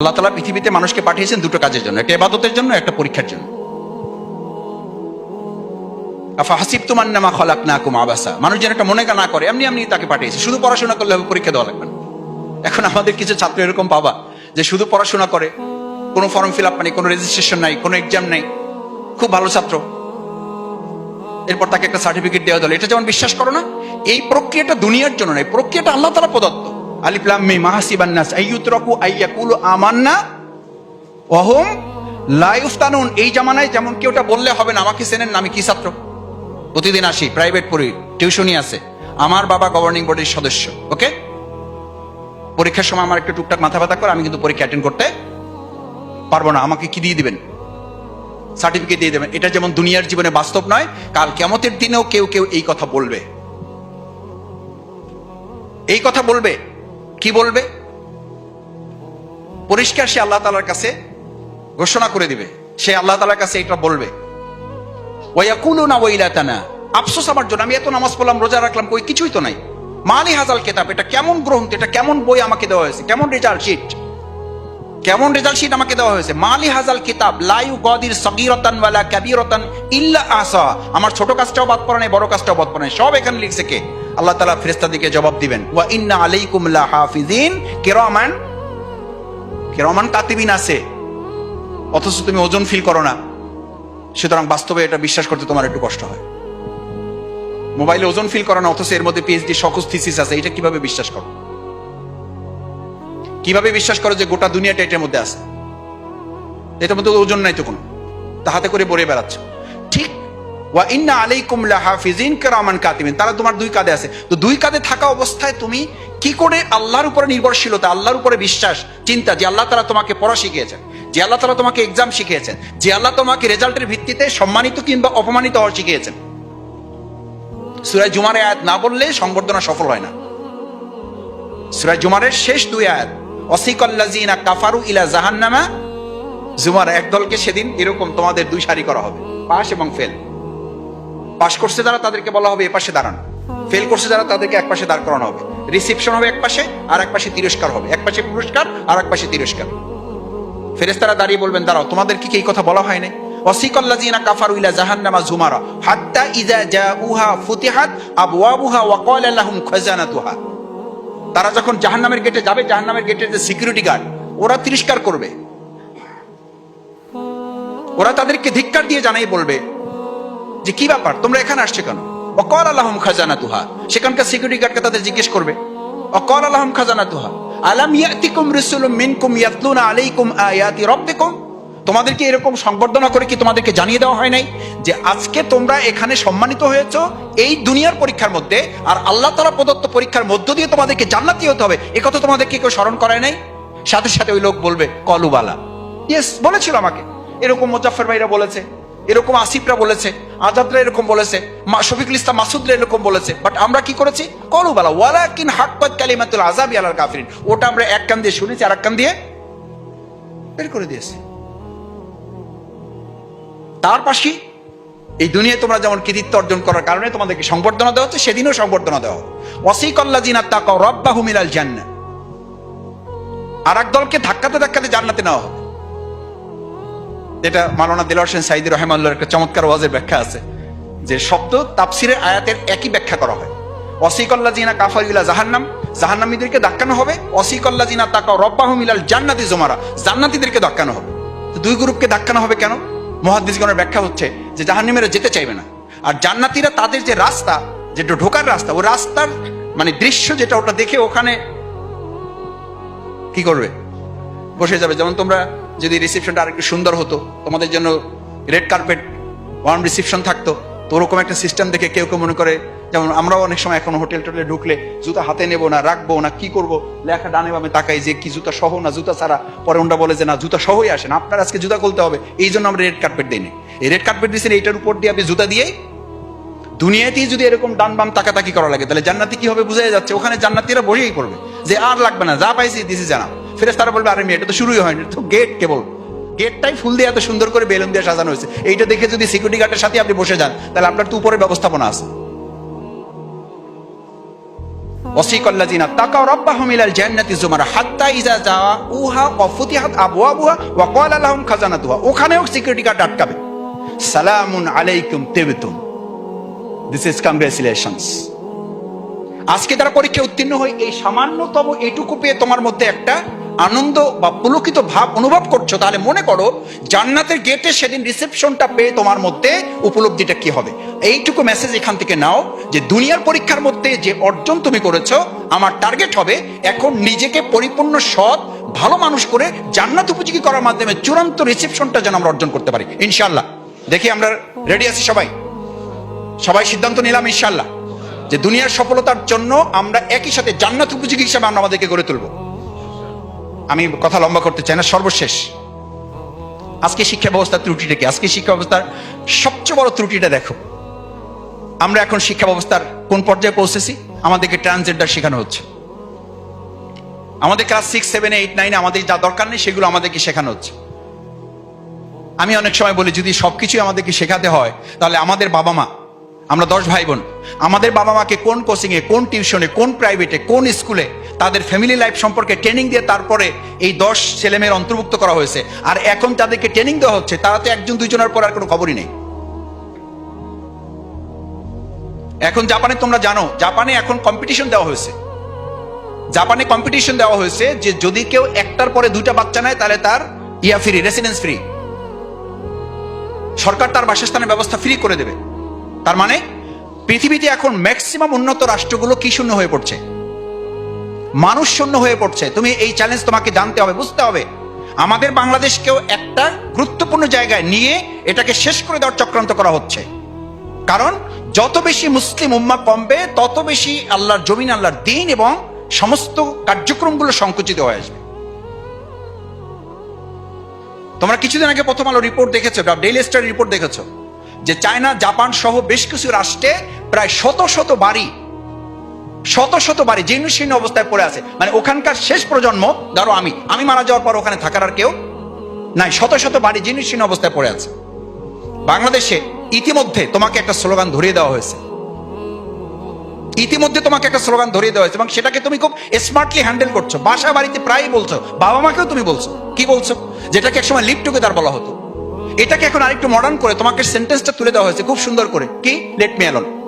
আল্লাহ তালা পৃথিবীতে মানুষকে পাঠিয়েছেন দুটো কাজের জন্য, একটা এবাদতের জন্য, একটা পরীক্ষার জন্য। তোমার নামা খলাক না আবাসা। মানুষ যেন একটা মনে না করে, এমনি এমনি তাকে পাঠিয়েছে। শুধু পড়াশোনা করলে হবে, পরীক্ষা দেওয়া লাগবে না। এখন আমাদের কিছু ছাত্র এরকম পাবা যে শুধু পড়াশোনা করে, কোনো ফর্ম ফিল আপ নেই, কোনো রেজিস্ট্রেশন নাই, কোনো এক্সাম নাই, খুব ভালো ছাত্র। এরপর তাকে একটা সার্টিফিকেট দেওয়া হলো। এটা যেমন বিশ্বাস করো না, এই প্রক্রিয়াটা দুনিয়ার জন্য নয়, প্রক্রিয়াটা আল্লাহ তালা প্রদত্ত। আলিফলাম মে মাহাসিবান নাস, আইয়ুতরাকু আইয়াকুলু আমান্না ওহম লাইফতানুন এই জামানায় যেমন কি ওটা বললে হবে না, আমাকে চেনেন না, আমি কি ছাত্র? প্রতিদিন আসি প্রাইভেট পড়ি, টিউশনই আছে। আমার বাবা গভর্নিং বোর্ডের সদস্য ওকে পরীক্ষার সময় আমার একটু টুকটাক মাথা ব্যথা করে, আমি কিন্তু পরীক্ষা অ্যাটেন্ড করতে পারব না। আমাকে কি দিয়ে দিবেন? সার্টিফিকেট দিয়ে দেবেন। এটা যেমন দুনিয়ার জীবনে বাস্তব নয়, কাল কেমতের দিনেও কেউ কেউ এই কথা বলবে। এই কথা বলবে। কি বলবে? পরিষ্কার সে আল্লাহ তালার কাছে ঘোষণা করে দিবে। সে আল্লাহ তালার কাছে এটা বলবে। ওয়াকুলু না ওইলাতানা আফসোস আমার জন্য, আমি এত নামাজ পড়লাম, রোজা রাখলাম, কই কিছুই তো নাই। মালি হাজাল কেতাব, এটা কেমন গ্রন্থ, এটা কেমন বই আমাকে দেওয়া হয়েছে, কেমন রেজাল্ট শিট কেমন রেজাল্ট শিট আমাকে দেওয়া হয়েছে? মালি হাজাল কিতাব লাইউ গদির সগীরতান ওয়ালা কাবীরতান ইল্লা আসা আমার ছোট কাজটাও বাদ পড়া নেই, বড় কাজটাও বাদ পড়া নেই, সব এখানে লিখছে কে? আল্লাহ তাআলা ফেরেশতাদেরকে জবাব দিবেন, ওয়া ইন্না আলাইকুম লা হাফিজিন কাতিবিন আছে, অথচ তুমি ওজন ফিল করো না। সুতরাং বাস্তবে এটা বিশ্বাস করতে তোমার একটু কষ্ট হয়। মোবাইলে ওজন ফিল করো না, অথচ এর মধ্যে পিএইচডি সকস থিসিস আছে, এটা কীভাবে বিশ্বাস করো? কীভাবে বিশ্বাস করো যে গোটা দুনিয়াটা এটার মধ্যে আছে? এটার মধ্যে ওজন নাই তো কোনো। তাহাতে করে বলে বেড়াচ্ছ। ওয়া ইন্না আলাইকুম তারা তোমার দুই কাঁধে আছে। তো দুই কাঁধে থাকা অবস্থায় তুমি কি করে আল্লাহর উপরে নির্ভরশীলতা, আল্লাহর উপরে বিশ্বাস, চিন্তা, যে আল্লাহ তারা তোমাকে পড়া শিখিয়েছেন, যে আল্লাহ তারা তোমাকে এক্সাম শিখিয়েছেন, যে আল্লাহ তোমাকে রেজাল্টের ভিত্তিতে সম্মানিত কিংবা অপমানিত হওয়া শিখিয়েছেন। সুরায় জুমারে আয়াত না বললে সংবর্ধনা সফল হয় না। সুরায় জুমারের শেষ দুই আয়াত অসিকল্লাজিনা কাফারু ইলা জাহান্নামা। জুমার একদলকে সেদিন এরকম তোমাদের দুই সারি করা হবে পাস এবং ফেল। পাস করছে যারা তাদেরকে বলা হবে এ পাশে দাঁড়ান। ফেল করছে যারা তাদেরকে এক পাশে দাঁড় করানো হবে। রিসিপশন হবে এক পাশে আর এক পাশে তিরস্কার হবে। এক পাশে পুরস্কার, আর এক পাশে তিরস্কার। ফেরেস্তারা দাঁড়িয়ে বলবেন, দাঁড়াও, তোমাদের কি এই কথা বলা হয় নাই? ওয়াসিকাল্লাযিনা কাফারু ইলা জাহান্নামা জুমারা, হাত্তা ইযা জাউহা ফুতিহাত আবওয়াবুহা ওয়া ক্বালা লাহুম খাজানাতুহা। তারা যখন জাহান্নামের গেটে যাবে, জাহান্নামের গেটের যে সিকিউরিটি গার্ড, ওরা তিরস্কার করবে। ওরা তাদেরকে ধিক্কার দিয়ে জানাই বলবে যে কি ব্যাপার? তোমরা এখানে আসছে কেন? অকল আল্লাহম খাজানা তুহা সেখানকার সিকিউরিটি গার্ডকে তাদের জিজ্ঞেস করবে। অকল আল্লাহম খাজানা তুহা আলাম ইয়াতিকুম রাসূলুম মিনকুম ইয়াতলুনা আলাইকুম আয়াতি রাব্বিকুম? তোমাদেরকে এরকম সংবর্ধনা করে কি তোমাদেরকে জানিয়ে দেওয়া হয় নাই? যে আজকে তোমরা এখানে সম্মানিত হয়েছো, এই দুনিয়ার পরীক্ষার মধ্যে, আর আল্লাহ তাআলা প্রদত্ত পরীক্ষার মধ্য দিয়ে তোমাদেরকে জান্নাতি হতে হবে। এ কথা তোমাদেরকে কেউ স্মরণ করায় নাই? সাথে সাথে ওই লোক বলবে, কলুবালা। ইয়েস বলেছিল আমাকে। এরকম মোজাফর ভাইরা বলেছে, এরকম আসিফরা বলেছে। আজাদরা এরকম বলেছে শফিকুল ইসলাম মাসুদরা এরকম বলেছে। বাট আমরা কি করেছি? কলুবালা ওয়ালাকিন হাক্কাত কালিমাতুল আযাবি আলাল কাফিরিন। ওটা আমরা এক কান দিয়ে শুনেছি, আর এক কান দিয়ে বের করে দিয়েছি। তার পাশে এই দুনিয়ায় তোমরা যেমন কৃতিত্ব অর্জন করার কারণে তোমাদেরকে সংবর্ধনা দেওয়া হচ্ছে, সেদিনও সংবর্ধনা দেওয়া ওয়াসিকাল্লা জিনা তাকা রব্বাহু মিনাল জান্নাহ। আর এক দলকে ধাক্কাতে ধাক্কাতে জান্নাতে নেওয়া হবে। যেটা মালানা দিল হোসেন সাইদি রহমাল্লার একটা চমৎকার ওয়াজের ব্যাখ্যা আছে, যে শব্দ তাপসিরের আয়াতের একই ব্যাখ্যা করা হয়। অসিকল্লা জিনা কাফার জাহান্নাম, জাহান্নামীদেরকে ধাক্কানো হবে। অসিকল্লা জিনা তাকা রব্বাহু মিলাল জান্নাতি জমারা, জান্নাতীদেরকে ধাক্কানো হবে। দুই গ্রুপকে ধাক্কানো হবে কেন? মহাদিসগণের ব্যাখ্যা হচ্ছে যে জাহান্নামীরা যেতে চাইবে না। আর জান্নাতীরা তাদের যে রাস্তা যেটা ঢোকার রাস্তা, ও রাস্তার মানে দৃশ্য যেটা ওটা দেখে ওখানে কি করবে? বসে যাবে। যেমন তোমরা যদি রিসেপশনটা আরেকটু সুন্দর হতো, তোমাদের জন্য রেড কার্পেট ওয়ার্ম রিসেপশন থাকতো, তো ওরকম একটা সিস্টেম দেখে কেউ কেউ মনে করে, যেমন আমরাও অনেক সময় এখন হোটেল টোটেলে ঢুকলে জুতা হাতে নেব না, রাখব না, কি করব? লেখা ডানে বামে তাকাই যে কি জুতা সহ না জুতা ছাড়া। পরে ওনটা বলে যে, না, জুতা সহই আসে না, আপনার আজকে জুতা খুলতে হবে। এই জন্য আমরা রেড কার্পেট দিই না। এই রেড কার্পেট দিয়েছেন এইটার উপর দিয়ে আপনি জুতা দিয়েই দুনিয়াতেই যদি এরকম ডান বাম তাকাতাকি করা লাগে, তাহলে জান্নাতি কি হবে বুঝাই যাচ্ছে। ওখানে জান্নাতিরা বসেই পড়বে যে, আর লাগবে না, যা পাইছি, দিছি জানা ফেরেস তারা বলবে, আরে মেয়ে, এটা তো শুরুই হয়নি তো গেট কেবল গেটটাই ফুল দিয়ে এত সুন্দর করে বেলুন দিয়ে সাজানো হয়েছে। এইটা দেখে যদি সিকিউরিটি গার্ডের সাথে আপনি বসে যান, তাহলে আপনার তো উপরে ব্যবস্থাপনা আছে। আজকে তারা পরীক্ষা উত্তীর্ণ হয়ে এই সামান্যতম এটুকু পেয়ে তোমার মধ্যে একটা আনন্দ বা পুলকিত ভাব অনুভব করছ, তাহলে মনে করো জান্নাতের গেটে সেদিন রিসেপশনটা পেয়ে তোমার মধ্যে উপলব্ধিটা কি হবে? এইটুকু মেসেজ এখান থেকে নাও যে দুনিয়ার পরীক্ষার মধ্যে যে অর্জন তুমি করেছ, আমার টার্গেট হবে এখন নিজেকে পরিপূর্ণ সৎ, ভালো মানুষ করে জান্নাত উপযোগী করার মাধ্যমে চূড়ান্ত রিসেপশনটা যেন আমরা অর্জন করতে পারি। ইনশাল্লাহ দেখি আমরা রেডি আছি সবাই? সবাই সিদ্ধান্ত নিলাম ইনশাল্লাহ যে দুনিয়ার সফলতার জন্য আমরা একই সাথে জান্নাত উপযোগী হিসাবে আমরা আমাদেরকে গড়ে তুলব। আমি কথা লম্বা করতে চাই না, সর্বশেষ। আজকে শিক্ষা ব্যবস্থার ত্রুটিটা কি? আজকে শিক্ষা ব্যবস্থার সবচেয়ে বড় ত্রুটিটা দেখো। আমরা এখন শিক্ষা ব্যবস্থার কোন পর্যায়ে পৌঁছেছি? আমাদেরকে ট্রান্সজেন্ডার শেখানো হচ্ছে। আমাদের ক্লাস সিক্স, সেভেন, এইট, নাইনে, আমাদের যা দরকার নেই, সেগুলো আমাদেরকে শেখানো হচ্ছে। আমি অনেক সময় বলি, যদি সবকিছুই আমাদেরকে শেখাতে হয়, তাহলে আমাদের বাবা মা আমরা দশ ভাই বোন। আমাদের বাবা মাকে কোন কোচিংয়ে কোন টিউশনে কোন প্রাইভেটে কোন স্কুলে তাদের ফ্যামিলি লাইফ সম্পর্কে ট্রেনিং দিয়ে তারপরে এই দশ ছেলেমেয়ের অন্তর্ভুক্ত করা হয়েছে। আর এখন তাদেরকে ট্রেনিং দেওয়া হচ্ছে, তারা তো একজন দুইজনের পর আর কোনো খবরই নেই। এখন জাপানে তোমরা জানো, জাপানে এখন কম্পিটিশন দেওয়া হয়েছে। জাপানে কম্পিটিশন দেওয়া হয়েছে যে যদি কেউ একটার পরে দুইটা বাচ্চা নেয়, তাহলে তার ইয়া ফ্রি রেসিডেন্স ফ্রি সরকার তার বাসস্থানের ব্যবস্থা ফ্রি করে দেবে। তার মানে পৃথিবীতে এখন ম্যাক্সিমাম উন্নত রাষ্ট্রগুলো কি শূন্য হয়ে পড়ছে? মানুষ শূন্য হয়ে পড়ছে। তুমি এই চ্যালেঞ্জ তোমাকে জানতে হবে, বুঝতে হবে। আমাদের বাংলাদেশকেও একটা গুরুত্বপূর্ণ জায়গায় নিয়ে এটাকে শেষ করে দেওয়ার চক্রান্ত করা হচ্ছে। কারণ, যত বেশি মুসলিম উম্মা কমবে, তত বেশি আল্লাহর জমিন, আল্লাহর দিন এবং সমস্ত কার্যক্রমগুলো সংকুচিত হয়ে আসবে। তোমরা কিছুদিন আগে প্রথম আলো রিপোর্ট দেখেছ ডেইলি স্টার রিপোর্ট দেখেছ? যে চায়না, জাপান সহ বেশ কিছু রাষ্ট্রে প্রায় শত শত বাড়ি, শত শত বাড়ি জীর্ণ শীর্ণ অবস্থায় পড়ে আছে। মানে ওখানকার শেষ প্রজন্ম, ধরো আমি আমি মারা যাওয়ার পর ওখানে থাকার আর কেউ নাই, শত শত বাড়ি জীর্ণ শীর্ণ অবস্থায় পড়ে আছে। বাংলাদেশে ইতিমধ্যে তোমাকে একটা স্লোগান ধরিয়ে দেওয়া হয়েছে। ইতিমধ্যে তোমাকে একটা স্লোগান ধরিয়ে দেওয়া হয়েছে এবং সেটাকে তুমি খুব স্মার্টলি হ্যান্ডেল করছ। বাসা বাড়িতে প্রায়ই বলছো বাবা মাকেও তুমি বলছো। কি বলছো? যেটাকে একসময় লিভ টুগেদার বলা হতো। এটাকে এখন আরেকটু মডার্ন করে তোমাকে সেন্টেন্সটা তুলে দেওয়া হয়েছে, খুব সুন্দর করে। কি? Let me alone